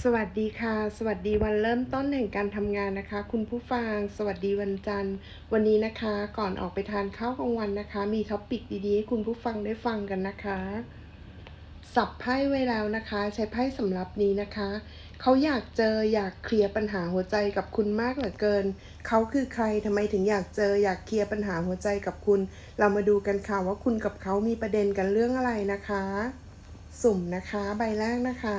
สวัสดีค่ะ สวัสดีวันเริ่มต้นแห่งการทำงานนะคะ คุณผู้ฟัง สวัสดีวันจันทร์ วันนี้นะคะ ก่อนออกไปทานข้าวกลางวันนะคะ มีท็อปปิกดีๆให้คุณผู้ฟังได้ฟังกันนะคะ สับไพ่ไว้แล้วนะคะ ใช้ไพ่สำหรับนี้นะคะ เขาอยากเจออยากเคลียร์ปัญหาหัวใจกับคุณมากเหลือเกิน เขาคือใครทำไมถึงอยากเจออยากเคลียร์ปัญหาหัวใจกับคุณ เรามาดูกันค่ะว่าคุณกับเขามีประเด็นกันเรื่องอะไรนะคะ สุ่มนะคะ ใบแรกนะคะ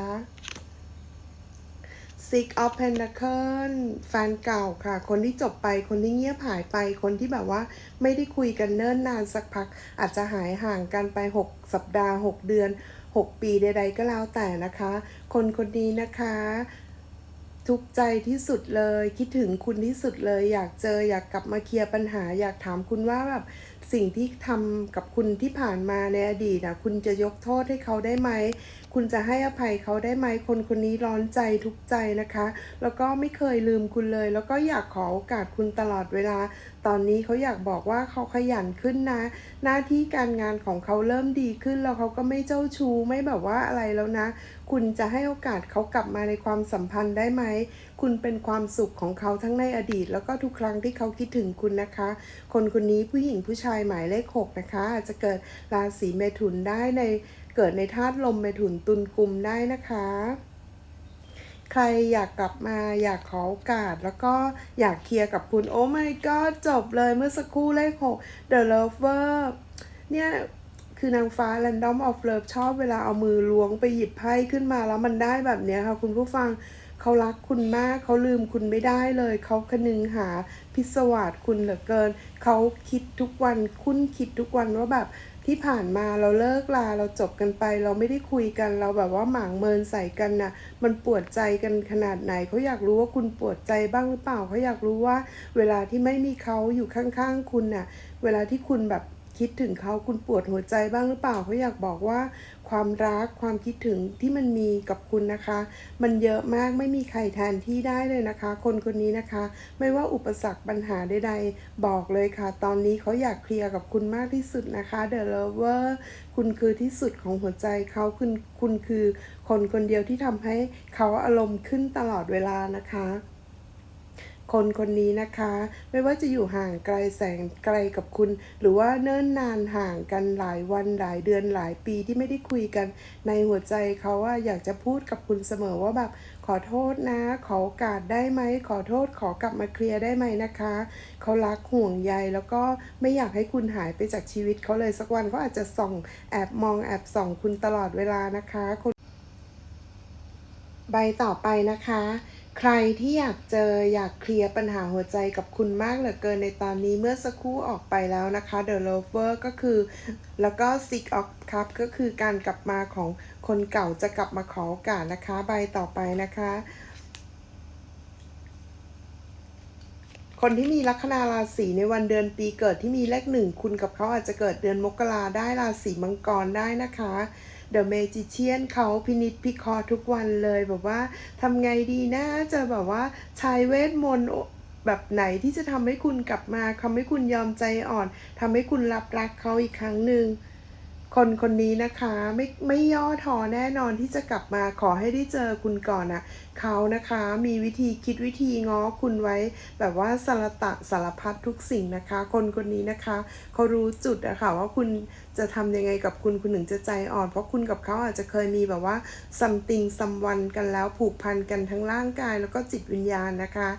Six of Pentacles แฟนเก่าค่ะ คนที่จบไป คนที่เงียบหายไป คนที่แบบว่าไม่ได้คุยกันเนิ่นนานสักพัก อาจจะหายห่างกันไป 6 สัปดาห์ 6 เดือน 6 ปีใดๆก็แล้วแต่นะคะ คนคนนี้นะคะทุกใจที่สุดเลยคิดถึงคุณที่สุดเลย อยากเจออยากกลับมาเคลียร์ปัญหา อยากถามคุณว่าแบบ สิ่งที่ทำกับคุณที่ผ่านมาในอดีตนะคุณจะยกโทษให้เขาได้ไหม คุณจะให้อภัยเขาได้ไหม คนคนนี้ร้อนใจทุกใจนะคะ แล้วก็ไม่เคยลืมคุณเลย แล้วก็อยากขอโอกาสคุณตลอดเวลา ตอนนี้เขาอยากบอกว่าเขาขยันขึ้นนะ หน้าที่การงานของเขาเริ่มดีขึ้นแล้วเขาก็ไม่เจ้าชู้ไม่แบบว่าอะไรแล้วนะ คุณจะให้โอกาสเขากลับมาในความสัมพันธ์ได้ไหม คุณเป็นความสุขของเขาทั้งในอดีต แล้วก็ทุกครั้งที่เขาคิดถึงคุณนะคะ คนคนนี้ผู้หญิงผู้ชายหมายเลขหกนะคะ อาจจะเกิดราศีเมถุนได้ในเกิดในธาตุลมเมถุนตุลกุมได้นะคะ ใครอยากกลับมาอยากขอโอกาส แล้วก็อยากเคลียร์กับคุณโอ้ my god จบเลยเมื่อสักครู่เลขหก The Lover เนี่ยคือนางฟ้า Random of Love ชอบเวลาเอามือล้วงไปหยิบไพ่ขึ้นมาแล้วมันได้แบบเนี้ยค่ะคุณผู้ฟัง เขารักคุณมากเขาลืมคุณไม่ได้เลย เขาคนึงหาพิศวาสคุณเหลือเกิน เขาคิดทุกวันคุณคิดทุกวันว่าแบบที่ผ่านมาเราเลิกลาเราจบกันไป เราไม่ได้คุยกันเราแบบว่าหมางเมินใส่กันน่ะ มันปวดใจกันขนาดไหนเขาอยากรู้ว่าคุณปวดใจบ้างหรือเปล่าเขาอยากรู้ว่า เวลาที่ไม่มีเขาอยู่ข้างๆคุณน่ะ เวลาที่คุณแบบ คิดถึงเขาคุณปวดหัวใจบ้างหรือเปล่าเขาอยากบอกว่า ความรักความคิดถึงที่มันมีกับคุณนะคะ มันเยอะมากไม่มีใครแทนที่ได้เลยนะคะ คนคนนี้นะคะ ไม่ว่าอุปสรรคปัญหาใดๆ บอกเลยค่ะ ตอนนี้เขาอยากเคลียร์กับคุณมากที่สุดนะคะ The Lover คุณคือที่สุดของหัวใจเขาคุณคุณคือ คนคนเดียวที่ทำให้เขาอารมณ์ขึ้นตลอดเวลานะคะ คนคนนี้นะคะ ไม่ว่าจะอยู่ห่างไกลแสนไกลกับคุณ หรือว่าเนิ่นนานห่างกันหลายวันหลายเดือนหลายปีที่ไม่ได้คุยกัน ในหัวใจเขาว่าอยากจะพูดกับคุณเสมอว่าแบบขอโทษนะ ขอโอกาสได้ไหม ขอโทษขอกลับมาเคลียร์ได้ไหมนะคะ เขารักห่วงใยแล้วก็ไม่อยากให้คุณหายไปจากชีวิตเขาเลยสักวันเขาอาจจะส่องแอบมองแอบส่องคุณตลอดเวลานะคะคนใบต่อไปนะคะ ใครที่อยากเจออยากเคลียร์ปัญหาหัวใจกับคุณมากเหลือเกินในตอนนี้เมื่อสักครู่ออกไปแล้วนะคะ The Lover ก็คือ แล้วก็ Six of Cup ก็คือการกลับมาของคนเก่าจะกลับมาขอโอกาสนะคะ ใบต่อไปนะคะ คนที่มีลัคนาราศีในวันเดือนปีเกิดที่มีเลขหนึ่งคุณกับเขาอาจจะเกิดเดือนมกราได้ราศีมังกรได้นะคะ เดอะเมจิเชียนเขาพินิจพิเคราะห์ทุกวันเลยแบบว่าทำไงดีนะจะแบบว่าใช้เวทมนต์แบบไหนที่จะทำให้คุณกลับมาทำให้คุณยอมใจอ่อนทำให้คุณรับรักเขาอีกครั้งหนึ่ง คนคนนี้นะคะไม่ไม่ย่อท้อแน่นอนที่จะกลับมาขอให้ได้เจอคุณก่อนนะเขานะคะมีวิธีคิดวิธีง้อคุณไว้ แบบว่าสารตะสารพัดทุกสิ่งนะคะ คนคนนี้นะคะเขารู้จุดอะค่ะว่าคุณจะทำยังไงกับคุณคุณถึงจะใจอ่อน เพราะคุณกับเขาอาจจะเคยมีแบบว่า something someone กันแล้วผูกพันกันทั้งร่างกายแล้วก็จิตวิญญาณนะคะ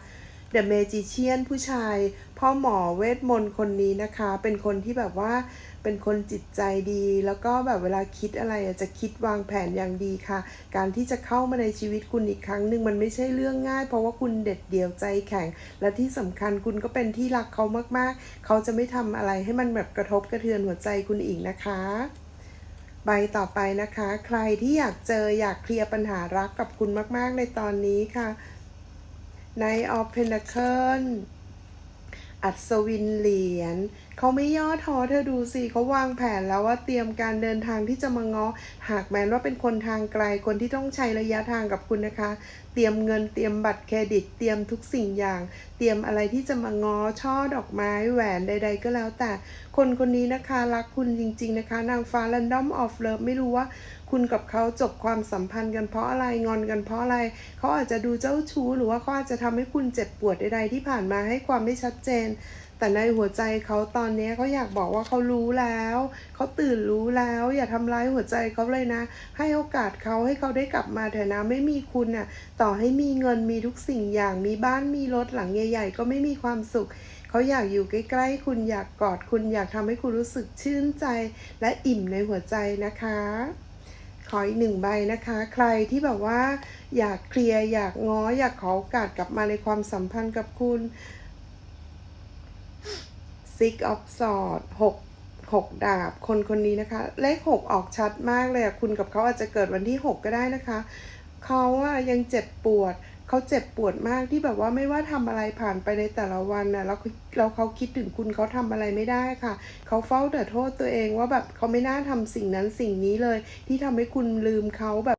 เดอะเมจิเชียนผู้ชาย พ่อหมอเวทมนต์คนนี้นะคะ เป็นคนที่แบบว่าเป็นคนจิตใจดี แล้วก็แบบเวลาคิดอะไรจะคิดวางแผนอย่างดีค่ะ การที่จะเข้ามาในชีวิตคุณอีกครั้งหนึ่งมันไม่ใช่เรื่องง่าย เพราะว่าคุณเด็ดเดี่ยวใจแข็ง และที่สำคัญคุณก็เป็นที่รักเขามากๆ เขาจะไม่ทำอะไรให้มันแบบกระทบกระเทือนหัวใจคุณอีกนะคะใบต่อไปนะคะ ใครที่อยากเจออยากเคลียร์ปัญหารักกับคุณมาก ๆ ในตอนนี้ค่ะ Knight of Pentacles อัศวินเหรียญ เขาไม่ย่อท้อเธอดูสิเขาวางแผนแล้วว่าเตรียมการเดินทางที่จะมาง้อ หากแม้นว่าเป็นคนทางไกลคนที่ต้องใช้ระยะทางกับคุณนะคะ เตรียมเงินเตรียมบัตรเครดิต เตรียมทุกสิ่งอย่าง เตรียมอะไรที่จะมาง้อช่อดอกไม้แหวนใด ๆ ก็แล้วแต่ คนคนนี้นะคะรักคุณจริง ๆนะคะ นางฟ้า Random of Love ไม่รู้ว่าคุณกับเขาจบความสัมพันธ์กันเพราะอะไรงอนกันเพราะอะไร เขาอาจจะดูเจ้าชู้หรือว่าเขาอาจจะทำให้คุณเจ็บปวดใดๆที่ผ่านมาให้ความไม่ชัดเจนแต่ในหัวใจเขาตอนนี้เขาอยากบอกว่าเขารู้แล้ว เขาตื่นรู้แล้ว อย่าทำร้ายหัวใจเขาเลยนะ ให้โอกาสเขาให้เขาได้กลับมาเถอะนะไม่มีคุณน่ะ ต่อให้มีเงินมีทุกสิ่งอย่างมีบ้านมีรถหลังใหญ่ ๆ ก็ไม่มีความสุขเขาอยากอยู่ใกล้ๆ คุณอยากกอดคุณอยากทำให้คุณรู้สึกชื่นใจและอิ่มในหัวใจนะคะ ขออีกหนึ่งใบนะคะ ใครที่แบบว่า อยากเคลียร์อยากง้ออยากขอโอกาสกลับมาในความสัมพันธ์กับคุณ Six of Swords หกหกดาบ คนคนนี้นะคะ เลขหกออกชัดมากเลยอะคุณกับเขาอาจจะเกิดวันที่หกก็ได้นะคะ เขาอะยังเจ็บปวด เขาเจ็บปวดมากที่แบบว่าไม่ว่าทำอะไรผ่านไปในแต่ละวันน่ะแล้วแล้วเขาคิดถึงคุณเขาทำอะไรไม่ได้ค่ะ เขาเฝ้าแต่โทษตัวเองว่าแบบเขาไม่น่าทำสิ่งนั้นสิ่งนี้เลย ที่ทำให้คุณลืมเขาแบบ